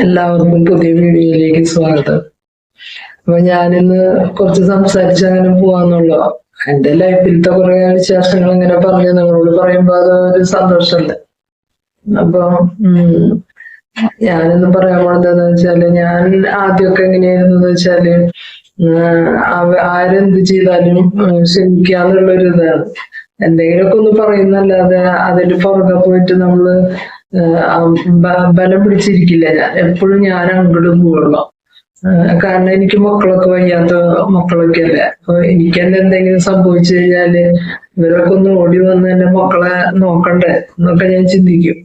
എല്ലാവർക്കും പുതിയ വീഡിയോയിലേക്ക് സ്വാഗതം. അപ്പൊ ഞാനിന്ന് കുറച്ച് സംസാരിച്ച് അങ്ങനെ പോവാന്നുള്ളോ എന്റെ ലൈഫിലത്തെ കുറെ വിശേഷങ്ങൾ ഇങ്ങനെ പറഞ്ഞു നിങ്ങളോട് പറയുമ്പോ അത് ഒരു സന്തോഷമല്ലേ അപ്പൊ ഞാനിന്ന് പറയാൻ പോണതെന്ന് വെച്ചാൽ ഞാൻ ആദ്യമൊക്കെ എങ്ങനെയായിരുന്നു വെച്ചാൽ ആരെന്ത് ചെയ്താലും ക്ഷമിക്കാന്നുള്ളൊരു ഇതാണ് എന്തെങ്കിലുമൊക്കെ ഒന്ന് പറയുന്നല്ലാതെ അതിന്റെ പുറകെ പോയിട്ട് നമ്മൾ ബലം പിടിച്ചിരിക്കില്ല. ഞാൻ എപ്പോഴും ഞാൻ അങ്ങോട്ട് പോകണം. കാരണം എനിക്ക് മക്കളൊക്കെ വയ്യാത്ത മക്കളൊക്കെ അല്ലേ? അപ്പൊ എനിക്ക് തന്നെ എന്തെങ്കിലും സംഭവിച്ചു കഴിഞ്ഞാൽ ഇവരൊക്കെ ഒന്ന് ഓടി വന്ന് എന്റെ മക്കളെ നോക്കണ്ടേ എന്നൊക്കെ ഞാൻ ചിന്തിക്കും.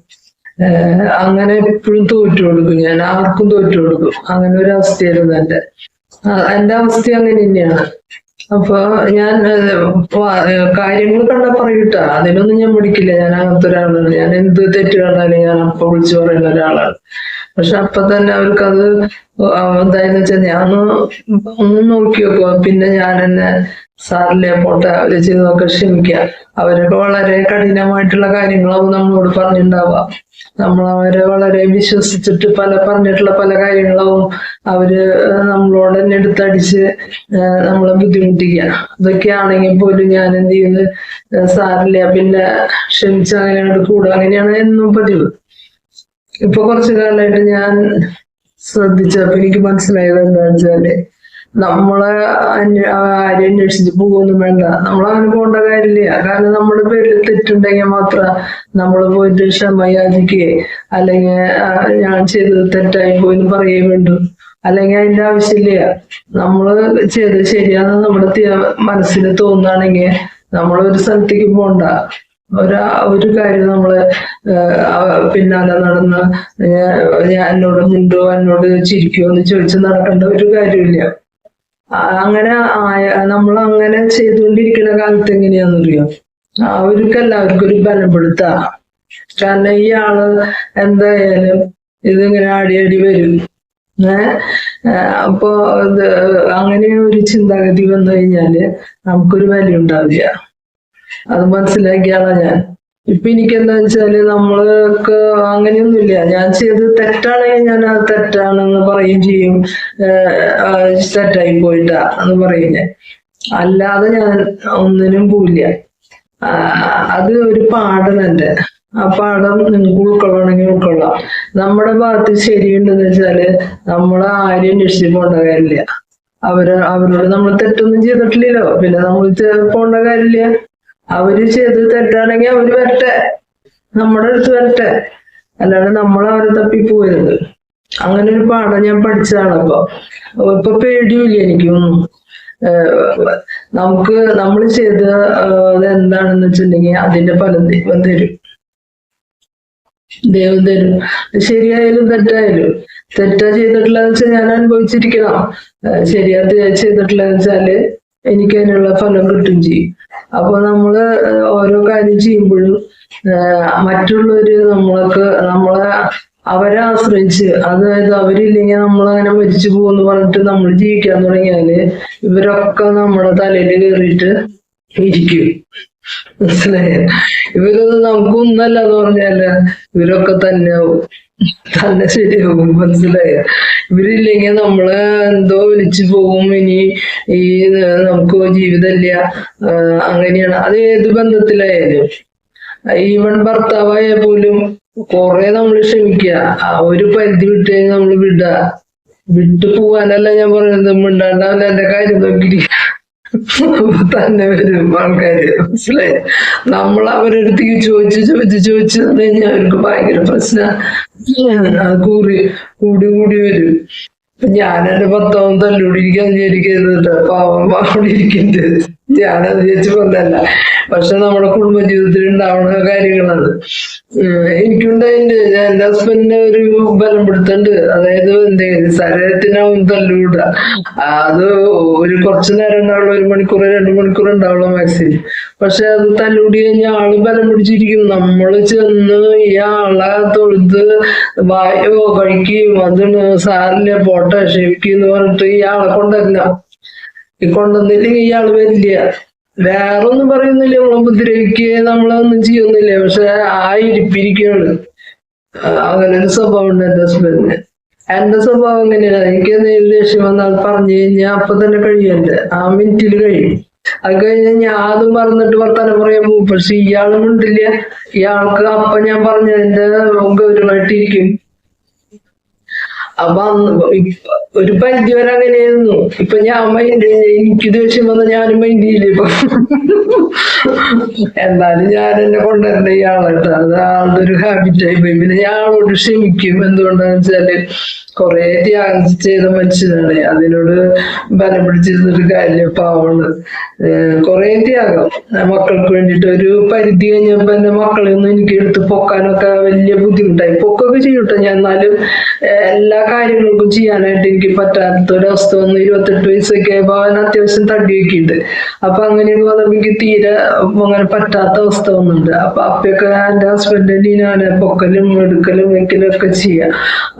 അങ്ങനെ എപ്പോഴും തോറ്റു കൊടുക്കും. ഞാൻ ആർക്കും തോറ്റു കൊടുക്കും. അങ്ങനെ ഒരു അവസ്ഥയായിരുന്നു എന്റെ എന്റെ അവസ്ഥ അങ്ങനെ തന്നെയാണ്. അപ്പൊ ഞാൻ കാര്യങ്ങൾ കണ്ട പറയൂട്ടാ. അതിനൊന്നും ഞാൻ പഠിക്കില്ല ഞാൻ അങ്ങനത്തെ ഒരാളാണ് ഞാൻ എന്ത് തെറ്റ് കണ്ടാലും ഞാൻ അപ്പൊ വിളിച്ചു പറയുന്ന ഒരാളാണ്. പക്ഷെ അപ്പൊ തന്നെ അവർക്കത് അത് എന്തായെന്ന് വെച്ചാൽ ഞാൻ ഒന്ന് നോക്കി വെക്കുക പിന്നെ ഞാൻ എന്നെ സാറിലെ പോട്ടെ അവർ ചെയ്തതൊക്കെ ക്ഷമിക്കുക അവരൊക്കെ വളരെ കഠിനമായിട്ടുള്ള കാര്യങ്ങളാവും നമ്മളോട് പറഞ്ഞിട്ടുണ്ടാവുക. നമ്മൾ അവരെ വളരെ വിശ്വസിച്ചിട്ട് പല പറഞ്ഞിട്ടുള്ള പല കാര്യങ്ങളാവും അവർ നമ്മളോട് തന്നെ എടുത്തടിച്ച് നമ്മളെ ബുദ്ധിമുട്ടിക്കുക. അതൊക്കെയാണെങ്കിൽ പോലും ഞാൻ എന്ത് ചെയ്യുന്നത് സാറില്ല പിന്നെ ക്ഷമിച്ച് അങ്ങനെയാണ് കൂടുക. അങ്ങനെയാണ് എന്നും പതിവ്. ഇപ്പൊ കുറച്ചു കാലമായിട്ട് ഞാൻ ശ്രദ്ധിച്ചപ്പോ എനിക്ക് മനസ്സിലായത് എന്താ വെച്ചാൽ നമ്മളെ ആരെയും അന്വേഷിച്ച് പോകുമൊന്നും വേണ്ട. നമ്മളങ്ങനെ പോകേണ്ട കാര്യമില്ല. കാരണം നമ്മുടെ പേരിൽ തെറ്റുണ്ടെങ്കിൽ മാത്രം നമ്മൾ പോയിട്ട് ക്ഷമയാചിക്കുകയെ അല്ലെങ്കിൽ ഞാൻ ചെയ്തത് തെറ്റായി പോയി പറയുകയും വേണ്ടു. അല്ലെങ്കിൽ അതിന്റെ ആവശ്യമില്ല. നമ്മൾ ചെയ്തത് ശരിയാണെന്ന് നമ്മുടെ മനസ്സിന് തോന്നുകയാണെങ്കിൽ നമ്മൾ ഒരു സ്ഥലത്തേക്ക് പോണ്ട. ഒരു ഒരു കാര്യം നമ്മൾ പിന്നാലെ നടന്ന് എന്നോട് മിണ്ടോ എന്നോട് ചിരിക്കോ എന്ന് ചോദിച്ച് നടക്കേണ്ട ഒരു കാര്യമില്ല. അങ്ങനെ നമ്മൾ അങ്ങനെ ചെയ്തുകൊണ്ടിരിക്കുന്ന കാലത്ത് എങ്ങനെയാണെന്നറിയോ? അവർക്ക് എല്ലാവർക്കും ഒരു ബലപ്പെടുത്ത. കാരണം ഈ ആൾ എന്തായാലും ഇതിങ്ങനെ അടി അടി വരും. അപ്പോ ഇത് അങ്ങനെ ഒരു ചിന്താഗതി വന്നു കഴിഞ്ഞാൽ നമുക്കൊരു വില ഉണ്ടാവില്ല അത് മനസ്സിലാക്കിയാണ് ഞാൻ. ഇപ്പൊ എനിക്ക് എന്താ വെച്ചാൽ നമ്മൾക്ക് അങ്ങനെയൊന്നുമില്ല. ഞാൻ ചെയ്തത് തെറ്റാണെങ്കിൽ ഞാൻ അത് തെറ്റാണെന്ന് പറയുകയും ചെയ്യും. തെറ്റായി പോയിട്ടാ എന്ന് പറയും ഞാൻ അല്ലാതെ ഞാൻ ഒന്നിനും പോവില്ല. ആ, അത് ഒരു പാഠം എന്റെ ആ പാഠം നിങ്ങൾക്ക് ഉൾക്കൊള്ളണമെങ്കിൽ ഉൾക്കൊള്ളാം. നമ്മുടെ ഭാഗത്ത് ശരിയുണ്ടെന്ന് വെച്ചാൽ നമ്മളെ ആരെയും അന്വേഷിച്ച് പോകേണ്ട കാര്യമില്ല. അവർ അവരോട് നമ്മൾ തെറ്റൊന്നും ചെയ്തിട്ടില്ലല്ലോ. പിന്നെ നമ്മൾ പോകേണ്ട കാര്യമില്ല. അവർ ചെയ്ത് തെറ്റാണെങ്കിൽ അവർ വരട്ടെ. നമ്മുടെ അടുത്ത് വരട്ടെ. അല്ലാണ്ട് നമ്മൾ അവരെ തപ്പി പോകരുത്. അങ്ങനെ ഒരു പാഠം ഞാൻ പഠിച്ചതാണ് അപ്പൊ. ഇപ്പൊ പേടിയില്ല എനിക്കൊന്നും നമുക്ക് നമ്മൾ ചെയ്ത എന്താണെന്ന് വെച്ചിട്ടുണ്ടെങ്കിൽ അതിന്റെ ഫലം ദൈവം തരും. ദൈവം തരും. ശരിയായാലും തെറ്റായാലും. തെറ്റാ ചെയ്തിട്ടുള്ളതെന്ന് വെച്ചാൽ ഞാൻ അനുഭവിച്ചിരിക്കണം. ശരിയാ ചെയ്തിട്ടുള്ളതെന്ന് വെച്ചാൽ എനിക്ക് അതിനുള്ള ഫലം കിട്ടും ചെയ്യും. അപ്പൊ നമ്മൾ ഓരോ കാര്യം ചെയ്യുമ്പോഴും മറ്റുള്ളവര് നമ്മൾക്ക് നമ്മളെ അവരെ ആശ്രയിച്ച് അതായത് അവരില്ലെങ്കിൽ നമ്മളങ്ങനെ മരിച്ചു പോകുമെന്ന് പറഞ്ഞിട്ട് നമ്മൾ ജീവിക്കാൻ തുടങ്ങിയാൽ ഇവരൊക്കെ നമ്മുടെ തലയിൽ കയറിയിട്ട് ഇരിക്കും. മനസ്സിലായ? ഇവരൊന്നും നമുക്കൊന്നല്ല എന്ന് പറഞ്ഞാൽ ഇവരൊക്കെ തന്നെയാവും. തന്നെ ശരിയാവും മനസ്സിലായ? ഇവരില്ലെങ്കിൽ നമ്മൾ എന്തോ വിളിച്ചു പോകും ഇനി ഈ നമുക്ക് ജീവിതമില്ല. അങ്ങനെയാണ്. അത് ഏത് ബന്ധത്തിലായാലും. ഈവൻ ഭർത്താവായ പോലും കുറെ നമ്മൾ ക്ഷമിക്കുക ആ ഒരു പരിധി വിട്ട് കഴിഞ്ഞാൽ നമ്മൾ വിടുക വിട്ടു പോവാനല്ല ഞാൻ പറയുന്നത്. മിണ്ടാണ്ടാവില്ല. എന്റെ കാര്യം നോക്കിയിരിക്കുക തന്നെ വരും ആൾക്കാർ മനസ്സിലായി? നമ്മൾ അവരടുത്തേക്ക് ചോദിച്ച് ചോദിച്ച് ചോദിച്ച് കഴിഞ്ഞാൽ അവർക്ക് ഭയങ്കര പ്രശ്നം. കൂടി കൂടി കൂടി വരും. ഞാനെന്റെ പത്താമത്തെ തല്ലുപിടിക്കാൻ വിചാരിക്കരുത് പാവം അവിടെ ഇരിക്കുന്നത് ഞാനത് ചേച്ചി പറഞ്ഞല്ല പക്ഷെ നമ്മുടെ കുടുംബ ജീവിതത്തിൽ ഉണ്ടാവുന്ന കാര്യങ്ങളാണ് എനിക്കുണ്ടായിട്ട് ഞാൻ എന്റെ ഹസ്ബൻഡിനെ ഒരു ബലം പിടുത്തുണ്ട്. അതായത് എന്തേ ശരീരത്തിനാവും തല്ലുകൂട അത് ഒരു കുറച്ചു നേരം ഉണ്ടാവുള്ളൂ ഒരു മണിക്കൂർ രണ്ടു മണിക്കൂർ ഉണ്ടാവുള്ളൂ മാക്സിമം പക്ഷെ അത് തല്ലുകൂടി കഴിഞ്ഞാൽ ആൾ ബലം പിടിച്ചിരിക്കും നമ്മൾ ചെന്ന് ഈ ആളെ തൊഴുത്ത് വായോ കഴിക്കുകയും അതിന് സാറിന്റെ പോട്ടെ ക്ഷമിക്കുന്നു പറഞ്ഞിട്ട് ഈ ആളെ കൊണ്ടുവരില്ല ഈ കൊണ്ടുവന്നില്ലെങ്കിൽ ഇയാൾ വരില്ല. വേറെ ഒന്നും പറയുന്നില്ല. നമ്മളെ ഉപദ്രവിക്കുകയും നമ്മളൊന്നും ചെയ്യുന്നില്ല. പക്ഷെ ആ ഇരിപ്പിരിക്കുകയാണ്. അങ്ങനെ ഒരു സ്വഭാവം ഉണ്ട് എന്റെ ഹസ്ബൻഡിന് എന്റെ സ്വഭാവം എങ്ങനെയാണ്? എനിക്ക് എന്തെങ്കിലും ദേഷ്യം വന്നാൽ പറഞ്ഞു കഴിഞ്ഞാൽ അപ്പൊ തന്നെ കഴിയണ്ടേ ആ മിനിറ്റിൽ കഴിയും. അത് കഴിഞ്ഞാൽ ഞാൻ അതും പറഞ്ഞിട്ട് വർത്താനം പറയാൻ പോകും. പക്ഷെ ഇയാളും ഉണ്ടില്ല ഇയാൾക്ക് അപ്പൊ ഞാൻ പറഞ്ഞതിന്റെ ഗൗരവമായിട്ടിരിക്കും. അപ്പൊ ഒരു പരിധി വരെ അങ്ങനെയായിരുന്നു. ഇപ്പൊ ഞാൻ മൈൻഡ് എനിക്ക് ദേഷ്യം വന്ന ഞാനും മൈൻഡ് ചെയ്യില്ലേ ഇപ്പൊ? എന്നാലും ഞാൻ എന്നെ കൊണ്ടുവരേണ്ട ഈ ആളായിട്ട് അത് ആളുടെ ഒരു ഹാബിറ്റ് ആയി പോയി. പിന്നെ ഞാൻ ആളോട് ക്ഷമിക്കും. എന്തുകൊണ്ടാന്ന് വെച്ചാൽ കുറെ ത്യാഗം ചെയ്ത മനുഷ്യനാണ്. അതിനോട് ബലം പിടിച്ചിരുന്നൊരു കാര്യം പാവമാണ്. കൊറേ ത്യാഗം. മക്കൾക്ക് വേണ്ടിട്ട് ഒരു പരിധി കഴിഞ്ഞപ്പോ എന്റെ മക്കളെ ഒന്നും എനിക്ക് എടുത്ത് പൊക്കാനൊക്കെ വലിയ ബുദ്ധിമുട്ടായി. പൊക്കൊക്കെ ചെയ്യട്ടെ ഞാൻ. എന്നാലും എല്ലാ കാര്യങ്ങൾക്കും ചെയ്യാനായിട്ട് എനിക്ക് പറ്റാത്ത ഒരവസ്ഥ വന്ന് ഇരുപത്തെട്ട് വയസ്സൊക്കെ ആയപ്പോ അവൻ അത്യാവശ്യം തടി വെക്കുന്നുണ്ട് അപ്പൊ അങ്ങനെയൊക്കെ വന്നപ്പോ എനിക്ക് തീരെ അങ്ങനെ പറ്റാത്ത അവസ്ഥ വന്നിട്ടുണ്ട്. അപ്പൊ അപ്പൊക്കെ എന്റെ ഹസ്ബൻഡിന് ഞാൻ പൊക്കലും എടുക്കലും വെക്കലും ഒക്കെ ചെയ്യാം.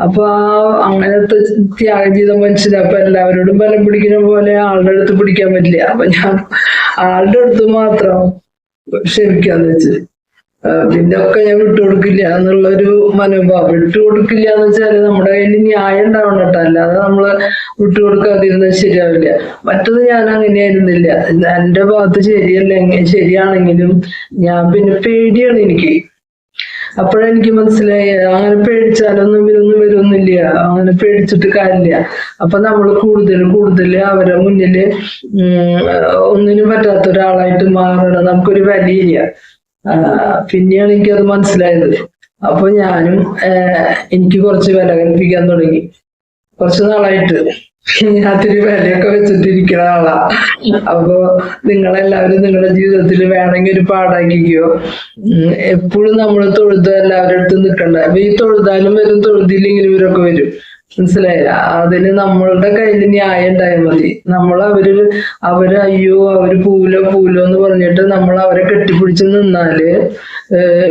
അപ്പൊ ആ അങ്ങനത്തെ ത്യാഗം ചെയ്ത മനുഷ്യന് അപ്പൊ എല്ലാവരോടും ബലം പിടിക്കുന്ന പോലെ ആളുടെ അടുത്ത് പിടിക്കാൻ പറ്റില്ല. അപ്പൊ ഞാൻ ആളുടെ അടുത്ത് മാത്രം ക്ഷമിക്കാന്ന് വെച്ച്. ഒക്കെ ഞാൻ വിട്ടുകൊടുക്കില്ല എന്നുള്ളൊരു മനോഭാവം. വിട്ടുകൊടുക്കില്ല എന്ന് വെച്ചാൽ നമ്മുടെ കയ്യിൽ ന്യായം ഉണ്ടാവണം കേട്ടോ. അല്ലാതെ നമ്മൾ വിട്ടുകൊടുക്കാതിരുന്നത് ശരിയാവില്ല. മറ്റത് ഞാൻ അങ്ങനെയായിരുന്നില്ല എന്റെ ഭാഗത്ത് ശരിയല്ലെങ്കിൽ ശരിയാണെങ്കിലും ഞാൻ പിന്നെ പേടിയാണ് എനിക്ക്. അപ്പോഴെനിക്ക് മനസ്സിലായി അങ്ങനെ പേടിച്ചാലൊന്നും ഇവരൊന്നും വരുന്നില്ല. അങ്ങനെ പേടിച്ചിട്ട് കാര്യമില്ല. അപ്പൊ നമ്മൾ കൂടുതൽ കൂടുതൽ അവരെ മുന്നിൽ ഉം, ഒന്നിനും പറ്റാത്ത ഒരാളായിട്ട് മാറണം. നമുക്കൊരു വലിയ ആ, പിന്നെയാണ് എനിക്കത് മനസ്സിലായത്. അപ്പൊ ഞാനും എനിക്ക് കുറച്ച് വില കൽപ്പിക്കാൻ തുടങ്ങി. കുറച്ച് നാളായിട്ട് അതിന് വിലയൊക്കെ വെച്ചിട്ടിരിക്കുന്ന ആളാ. അപ്പൊ നിങ്ങളെല്ലാവരും നിങ്ങളുടെ ജീവിതത്തിൽ വേണമെങ്കിൽ ഒരു പാടാക്കിക്കോ. എപ്പോഴും നമ്മൾ തൊഴുത എല്ലാവരുടെ അടുത്ത് നിൽക്കണ്ട. അപ്പൊ ഈ തൊഴുതാലും വരും തൊഴുതില്ലെങ്കിലും ഇവരൊക്കെ വരും. മനസ്സിലായില്ല അതിന് നമ്മളുടെ കയ്യിൽ ന്യായം ഉണ്ടായാൽ മതി. നമ്മൾ അവർ അവർ അയ്യോ അവർ പൂലോ പൂലോ എന്ന് പറഞ്ഞിട്ട് നമ്മൾ അവരെ കെട്ടിപ്പിടിച്ച് നിന്നാൽ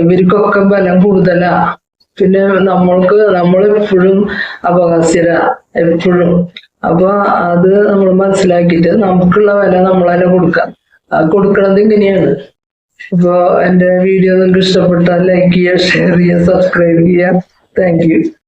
ഇവർക്കൊക്കെ ബലം കൂടുതലാ. പിന്നെ നമ്മൾക്ക് നമ്മൾ നമ്മളെപ്പോഴും അപകാശ്യരാ എപ്പോഴും. അപ്പൊ അത് നമ്മൾ മനസ്സിലാക്കിയിട്ട് നമുക്കുള്ള വില തന്നെ കൊടുക്കാം കൊടുക്കണത് ഇങ്ങനെയാണ്. അപ്പൊ എന്റെ വീഡിയോ നിങ്ങൾക്ക് ഇഷ്ടപ്പെട്ടാൽ ലൈക്ക് ചെയ്യുക ഷെയർ ചെയ്യുക സബ്സ്ക്രൈബ് ചെയ്യുക. താങ്ക്